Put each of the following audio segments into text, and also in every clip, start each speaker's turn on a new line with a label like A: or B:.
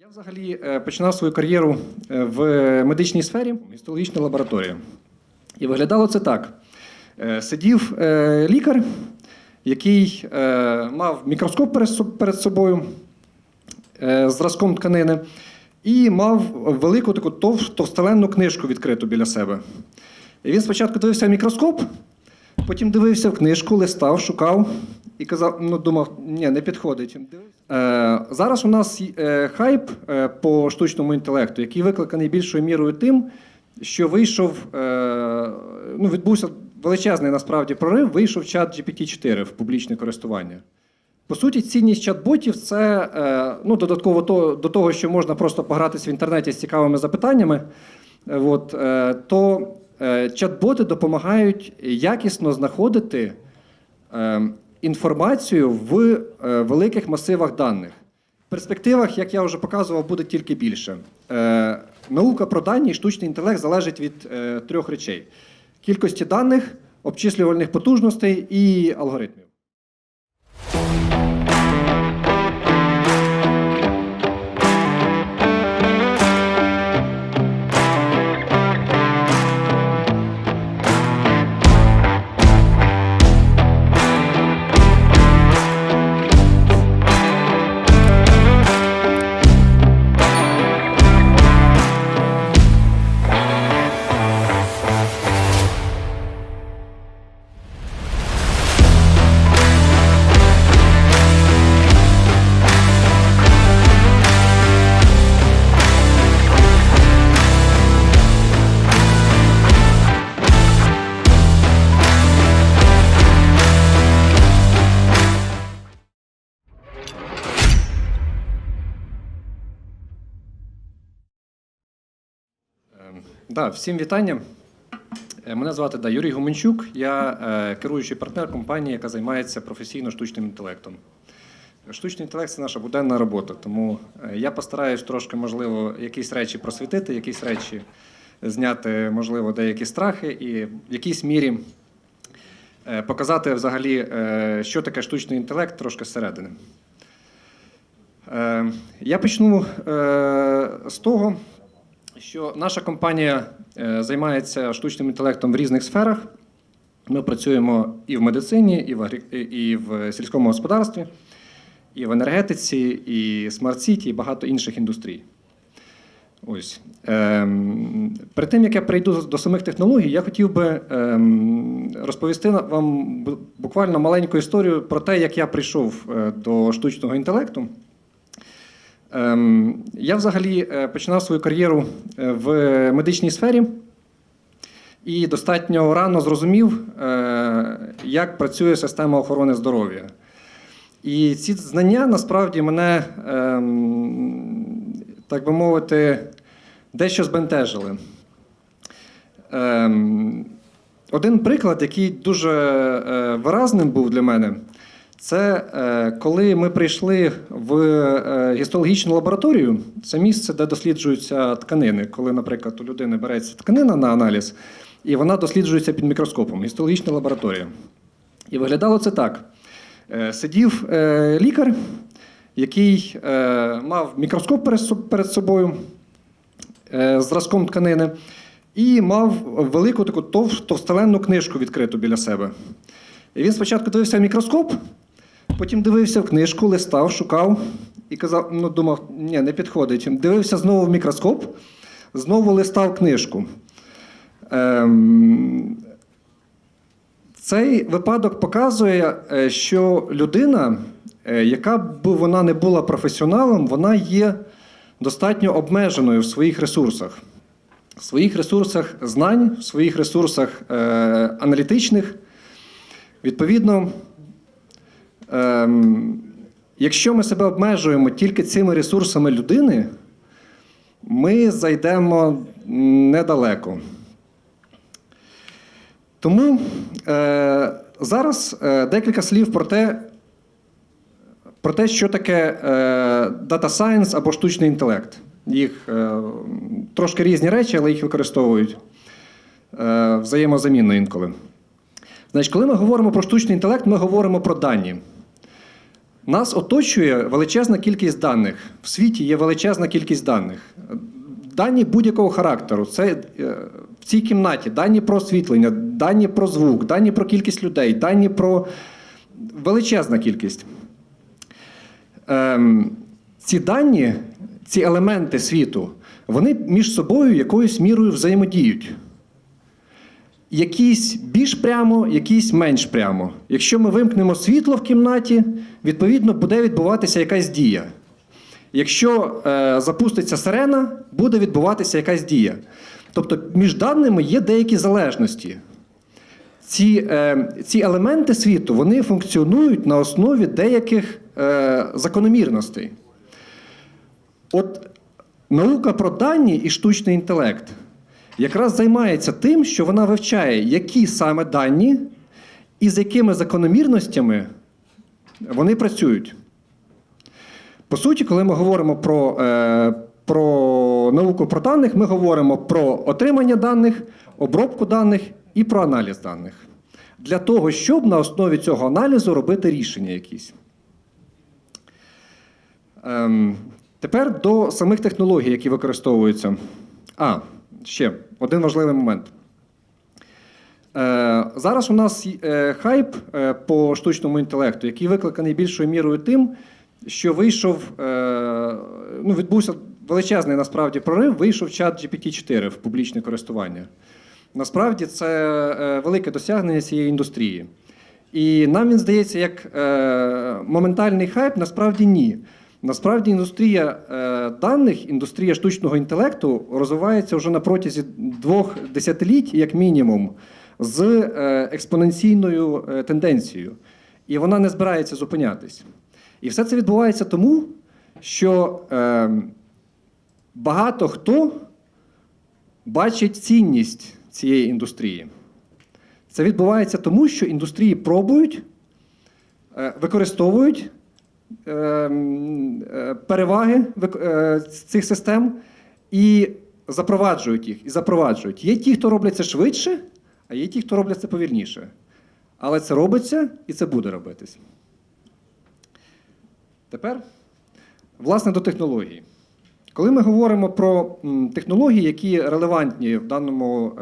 A: Я взагалі е, починав свою кар'єру е, в медичній сфері, гістологічна лабораторія. І виглядало це так: Е, сидів лікар, який мав мікроскоп перед собою зразком тканини, і мав велику таку тов, товстеленну книжку відкриту біля себе. І він спочатку дивився в мікроскоп, потім дивився в книжку, листав, шукав і казав: ну, думав, ні, не підходить. Е, зараз у нас е, хайп е, по штучному інтелекту, який викликаний більшою мірою тим, що вийшов, е, ну, відбувся величезний насправді прорив, вийшов чат GPT-4 в публічне користування. По суті, цінність чат-ботів це е, ну, додатково то, до того, що можна просто погратися в інтернеті з цікавими запитаннями. Е, От, е, то е, чат-боти допомагають якісно знаходити е, інформацію в е, великих масивах даних. В перспективах, як я вже показував, буде тільки більше. Е, наука про дані і штучний інтелект залежить від е, трьох речей: кількості даних, обчислювальних потужностей і алгоритмів. Да, всім вітання. Е, Мене звати да, Юрій Гуменчук. Я е, керуючий партнер компанії, яка займається професійно штучним інтелектом. Штучний інтелект це наша буденна робота, тому е, я постараюсь трошки, можливо, якісь речі просвітити, якісь речі зняти, можливо, деякі страхи і в якійсь мірі е, показати взагалі, е, що таке штучний інтелект трошки зсередини. Е, Я почну е, з того, що наша компанія е, займається штучним інтелектом в різних сферах. Ми працюємо і в медицині, і в, агрі- і в сільському господарстві, і в енергетиці, і смарт-сіті, і багато інших індустрій. Ось. Ем, перед тим, як я прийду до самих технологій, я хотів би ем, розповісти вам буквально маленьку історію про те, як я прийшов е, до штучного інтелекту. Ем, Я взагалі е, починав свою кар'єру е, в медичній сфері і достатньо рано зрозумів, е, як працює система охорони здоров'я. І ці знання насправді мене, ем, так би мовити, дещо збентежили. Ем, Один приклад, який дуже виразним був для мене, це е, коли ми прийшли в е, гістологічну лабораторію, це місце, де досліджуються тканини. Коли, наприклад, у людини береться тканина на аналіз, і вона досліджується під мікроскопом, гістологічна лабораторія. І виглядало це так: Е, сидів лікар, який мав мікроскоп перед собою зразком тканини, і мав велику таку тов, товстеленну книжку відкриту біля себе. І він спочатку дивився мікроскоп, потім дивився в книжку, листав, шукав і казав: ну, думав, ні, не підходить. Дивився знову в мікроскоп, знову листав книжку. Ем, цей випадок показує, е, що людина, е, яка б вона не була професіоналом, вона є достатньо обмеженою в своїх ресурсах. В своїх ресурсах знань, в своїх ресурсах е, аналітичних. Відповідно, ем, якщо ми себе обмежуємо тільки цими ресурсами людини, ми зайдемо недалеко. Тому е, зараз е, декілька слів про те, про те, що таке е, Data Science або штучний інтелект. Їх е, трошки різні речі, але їх використовують е, взаємозамінно інколи. Значить, коли ми говоримо про штучний інтелект, ми говоримо про дані. Нас оточує величезна кількість даних. В світі є величезна кількість даних. Дані будь-якого характеру. Це е, в цій кімнаті дані про освітлення, дані про звук, дані про кількість людей, дані про величезна кількість. Ем, ці дані, ці елементи світу, вони між собою якоюсь мірою взаємодіють. Якісь більш прямо, якісь менш прямо. Якщо ми вимкнемо світло в кімнаті, відповідно буде відбуватися якась дія. Якщо е, запуститься сирена, буде відбуватися якась дія. Тобто між даними є деякі залежності. Ці, е, ці елементи світу вони функціонують на основі деяких е, закономірностей. От наука про дані і штучний інтелект якраз займається тим, що вона вивчає, які саме дані і з якими закономірностями вони працюють. По суті, коли ми говоримо про, е, про науку про даних, ми говоримо про отримання даних, обробку даних і про аналіз даних. Для того, щоб на основі цього аналізу робити рішення якісь. Ем, тепер до самих технологій, які використовуються. А, ще один важливий момент. Е, зараз у нас е, хайп е, по штучному інтелекту, який викликаний більшою мірою тим, що вийшов, ну, відбувся величезний насправді прорив, вийшов чат GPT-4 в публічне користування. Насправді це велике досягнення цієї індустрії. І нам він здається як моментальний хайп, насправді ні. Насправді індустрія е, даних, індустрія штучного інтелекту розвивається вже на протязі двох десятиліть, як мінімум, з е, експоненційною е, тенденцією. І вона не збирається зупинятись. І все це відбувається тому, що багато хто бачить цінність цієї індустрії. Це відбувається тому, що індустрії пробують, використовують переваги е, цих систем і запроваджують їх. І запроваджують. Є ті, хто роблять це швидше, а є ті, хто роблять це повільніше. Але це робиться і це буде робитись. Тепер, власне, до технологій. Коли ми говоримо про технології, які релевантні в даному е,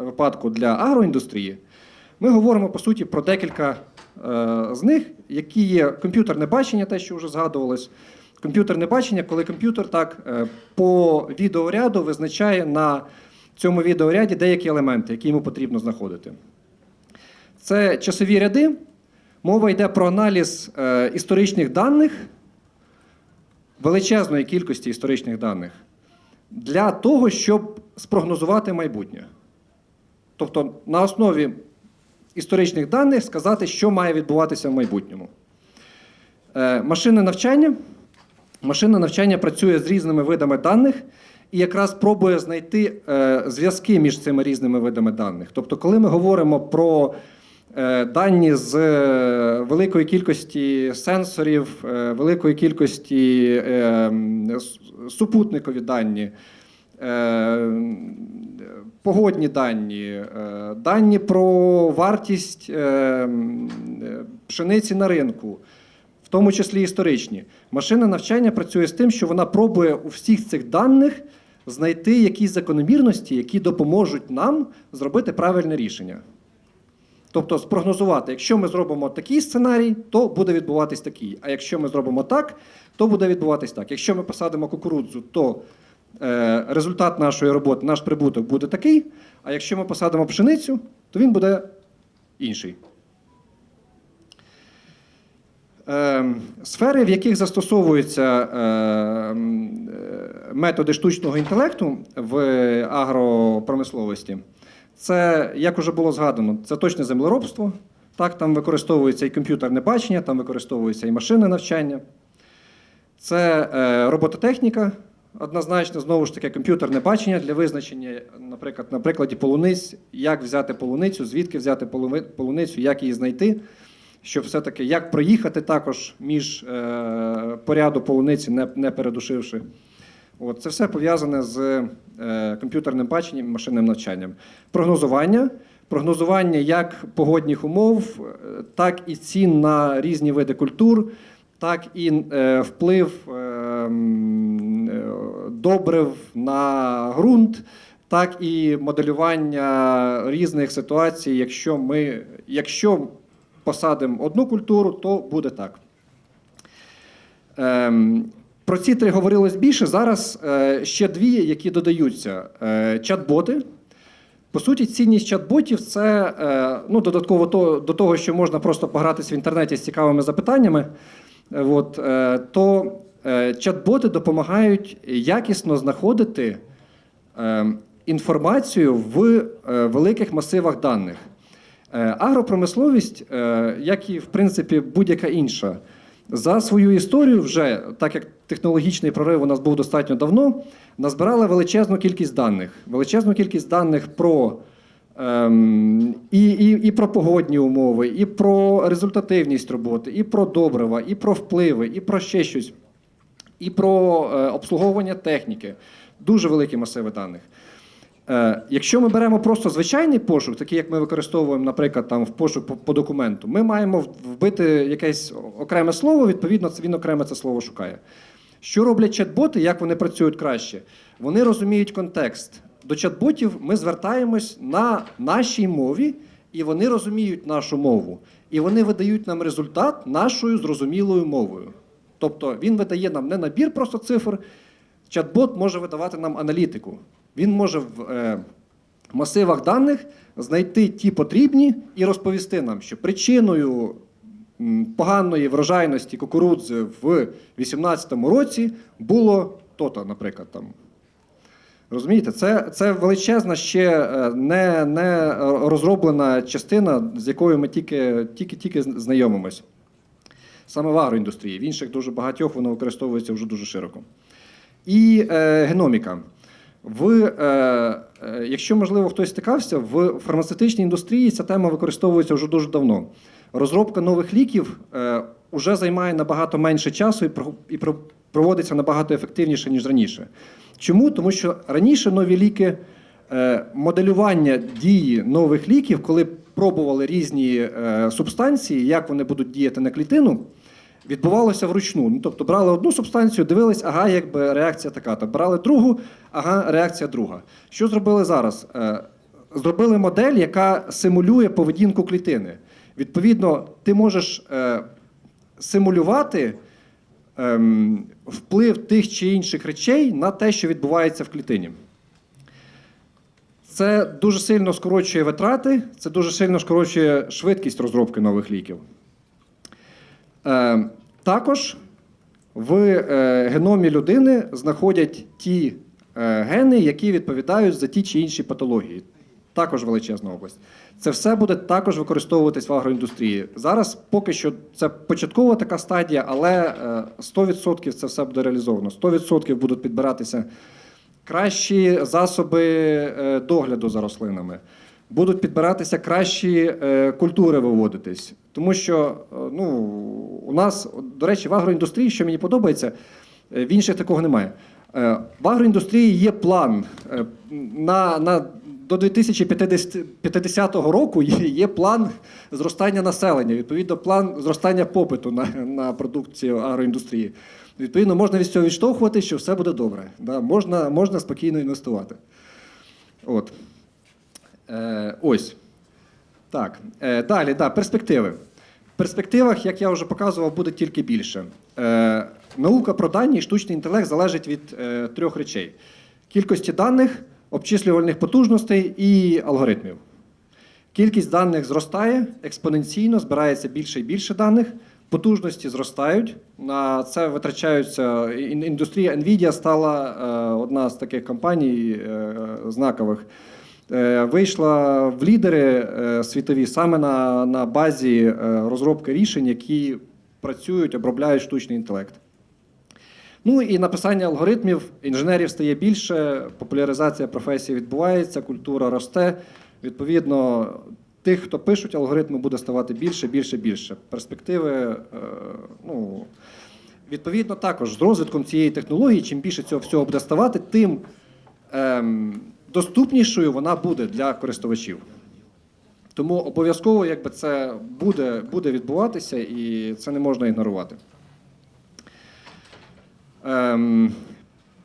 A: випадку для агроіндустрії, ми говоримо по суті про декілька е, з них, які є комп'ютерне бачення, те, що вже згадувалось. Комп'ютерне бачення, коли комп'ютер так е, по відеоряду визначає на цьому відеоряді деякі елементи, які йому потрібно знаходити. Це часові ряди. Мова йде про аналіз е, історичних даних, величезної кількості історичних даних, для того, щоб спрогнозувати майбутнє. Тобто на основі історичних даних сказати, що має відбуватися в майбутньому. Е, машинне навчання. Машинне навчання працює з різними видами даних і якраз пробує знайти е, зв'язки між цими різними видами даних. Тобто, коли ми говоримо про е, дані з великої кількості сенсорів, великої кількості супутникові дані, погодні дані, е, дані про вартість е, е, пшениці на ринку, в тому числі історичні. Машинне навчання працює з тим, що вона пробує у всіх цих даних знайти якісь закономірності, які допоможуть нам зробити правильне рішення. Тобто спрогнозувати, якщо ми зробимо такий сценарій, то буде відбуватись такий. А якщо ми зробимо так, то буде відбуватись так. Якщо ми посадимо кукурудзу, то результат нашої роботи, наш прибуток буде такий. А якщо ми посадимо пшеницю, то він буде інший. Е, Сфери, в яких застосовуються е, е, методи штучного інтелекту в агропромисловості, це, як уже було згадано, це точне землеробство. Так, там використовується і комп'ютерне бачення, там використовується і машинне навчання. Це е, робототехніка, однозначно, знову ж таки, комп'ютерне бачення для визначення, наприклад, на прикладі полуниць, як взяти полуницю, звідки взяти полуницю, як її знайти, щоб все-таки як проїхати також між е, по ряду полуниці, не, не передушивши. От, це все пов'язане з е, комп'ютерним баченням і машинним навчанням. Прогнозування. прогнозування як погодних умов, е, так і цін на різні види культур, так і е, вплив е, добрив на ґрунт, так і моделювання різних ситуацій. Якщо ми якщо посадимо одну культуру, то буде так. Ем, про ці три говорилось більше. Зараз е, ще дві, які додаються: Е, чат-боти. По суті, цінність чат-ботів це е, ну, додатково то, до того, що можна просто погратись в інтернеті з цікавими запитаннями. Е, От, е, то е, чат-боти допомагають якісно знаходити е, інформацію в е, великих масивах даних. Е, Агропромисловість, е, як і в принципі будь-яка інша, за свою історію, вже так як технологічний прорив у нас був достатньо давно, назбирала величезну кількість даних. Величезну кількість даних про ем, і, і, і про погодні умови, і про результативність роботи, і про добрива, і про впливи, і про ще щось, і про е, обслуговування техніки. Дуже великі масиви даних. Е, Якщо ми беремо просто звичайний пошук, такий як ми використовуємо, наприклад, там в пошук по, документу, ми маємо вбити якесь окреме слово, відповідно, він окреме це слово шукає. Що роблять чат-боти, як вони працюють краще? Вони розуміють контекст. До чат-ботів ми звертаємось на нашій мові, і вони розуміють нашу мову. І вони видають нам результат нашою зрозумілою мовою. Тобто він видає нам не набір просто цифр, чат-бот може видавати нам аналітику. Він може в е, масивах даних знайти ті потрібні і розповісти нам, що причиною поганої врожайності кукурудзи в 2018 році було то-то, наприклад. Там. Розумієте, це, це величезна ще е, не, не розроблена частина, з якою ми тільки, тільки, тільки знайомимось. Саме в агроіндустрії. В інших дуже багатьох воно використовується вже дуже широко. І е, геноміка. В, е, е, якщо, можливо, хтось стикався, в фармацевтичній індустрії ця тема використовується вже дуже давно. Розробка нових ліків е, вже займає набагато менше часу і, і про- проводиться набагато ефективніше, ніж раніше. Чому? Тому що раніше нові ліки, е, моделювання дії нових ліків, коли пробували різні е, субстанції, як вони будуть діяти на клітину, відбувалося вручну. Ну, тобто брали одну субстанцію, дивились, ага, якби реакція така. то брали другу, ага, реакція друга. Що зробили зараз? Е, Зробили модель, яка симулює поведінку клітини. Відповідно, ти можеш е, симулювати ем, вплив тих чи інших речей на те, що відбувається в клітині. Це дуже сильно скорочує витрати, це дуже сильно скорочує швидкість розробки нових ліків. Е, також в е, геномі людини знаходять ті е, гени, які відповідають за ті чи інші патології. Також величезна область. Це все буде також використовуватись в агроіндустрії. Зараз поки що це початкова така стадія, але е, 100% це все буде реалізовано. 100% будуть підбиратися кращі засоби е, догляду за рослинами. Будуть підбиратися кращі е, культури виводитись. Тому що е, ну, у нас, до речі, в агроіндустрії, що мені подобається, е, в інших такого немає. В агроіндустрії є план на, на до 2050 року є план зростання населення, відповідно, план зростання попиту на, на продукцію агроіндустрії. Відповідно, можна від цього відштовхувати, що все буде добре. Да? Можна, можна спокійно інвестувати. От. Е, ось. Так. Е, далі, да, перспективи. В перспективах, як я вже показував, буде тільки більше. Е, наука про дані і штучний інтелект залежить від е, трьох речей: кількості даних, обчислювальних потужностей і алгоритмів. Кількість даних зростає експоненційно, збирається більше і більше даних. Потужності зростають. На це витрачаються. ін- Індустрія Nvidia стала е, одна з таких компаній е, знакових. Е, вийшла в лідери е, світові саме на, на базі е, розробки рішень, які працюють, обробляють штучний інтелект. Ну і написання алгоритмів інженерів стає більше, популяризація професії відбувається, культура росте. Відповідно, тих, хто пишуть алгоритми, буде ставати більше, більше, більше. Перспективи, ну, відповідно, також з розвитком цієї технології, чим більше цього всього буде ставати, тим ем, доступнішою вона буде для користувачів. Тому обов'язково якби, це буде, буде відбуватися, і це не можна ігнорувати. Ем,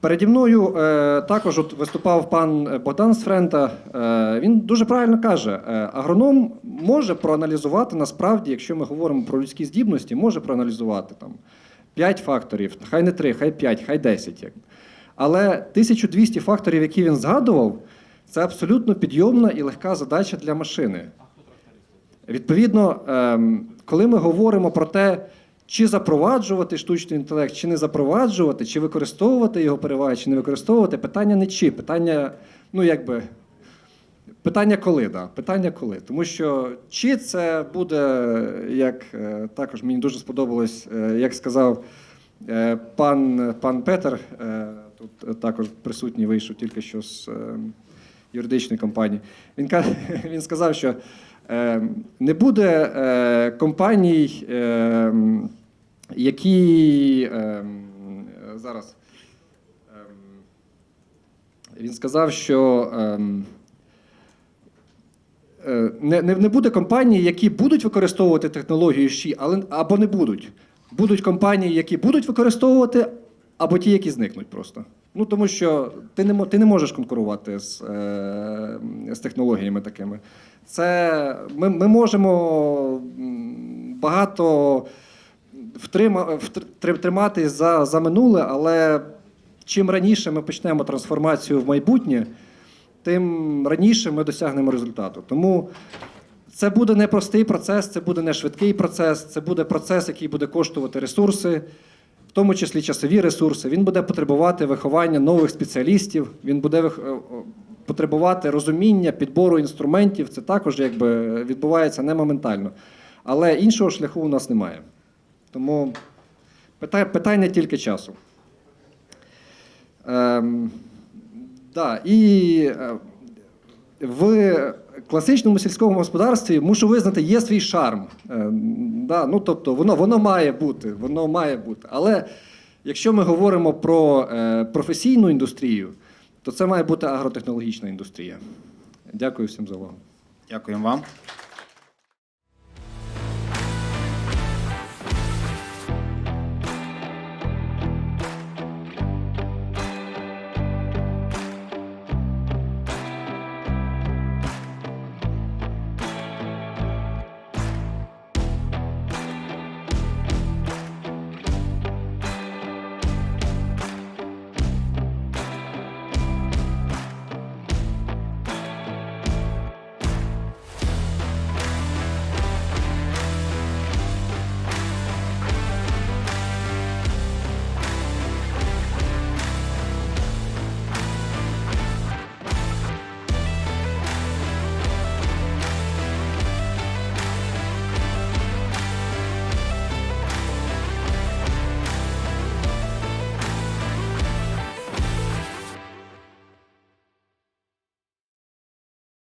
A: переді мною е, також от виступав пан Богдан Сфрента. Е, він дуже правильно каже: е, агроном може проаналізувати насправді, якщо ми говоримо про людські здібності, може проаналізувати там 5 факторів, хай не 3, хай 5, хай 10. Як. Але 1200 факторів, які він згадував, це абсолютно підйомна і легка задача для машини. Відповідно, ем, коли ми говоримо про те, чи запроваджувати штучний інтелект, чи не запроваджувати, чи використовувати його переваги, чи не використовувати, питання не чи, питання, ну якби. Питання коли, да. Питання коли. Тому що чи це буде, як е, також мені дуже сподобалось, е, як сказав е, пан, пан Петер, тут е, також присутній вийшов тільки що з е, юридичної компанії. Він, він сказав, що е, не буде компаній, які зараз. він сказав, що не, не буде компаній, які будуть використовувати технологію ЩІ, але або не будуть. Будуть компанії, які будуть використовувати, або ті, які зникнуть просто. Ну тому що ти не, ти не можеш конкурувати з, е, з технологіями такими. Це ми, ми можемо багато втрима, тримати за, за минуле, але чим раніше ми почнемо трансформацію в майбутнє, тим раніше ми досягнемо результату. Тому це буде не простий процес, це буде не швидкий процес, це буде процес, який буде коштувати ресурси, в тому числі часові ресурси. Він буде потребувати виховання нових спеціалістів, він буде е, потребувати розуміння, підбору інструментів. Це також якби відбувається не моментально. Але іншого шляху у нас немає. Тому питання тільки часу. Ем, да, і е, в класичному сільському господарстві мушу визнати, є свій шарм. Е, да, ну, тобто, воно, воно має бути, воно має бути. Але якщо ми говоримо про е, професійну індустрію, то це має бути агротехнологічна індустрія. Дякую всім за увагу.
B: Дякуємо вам.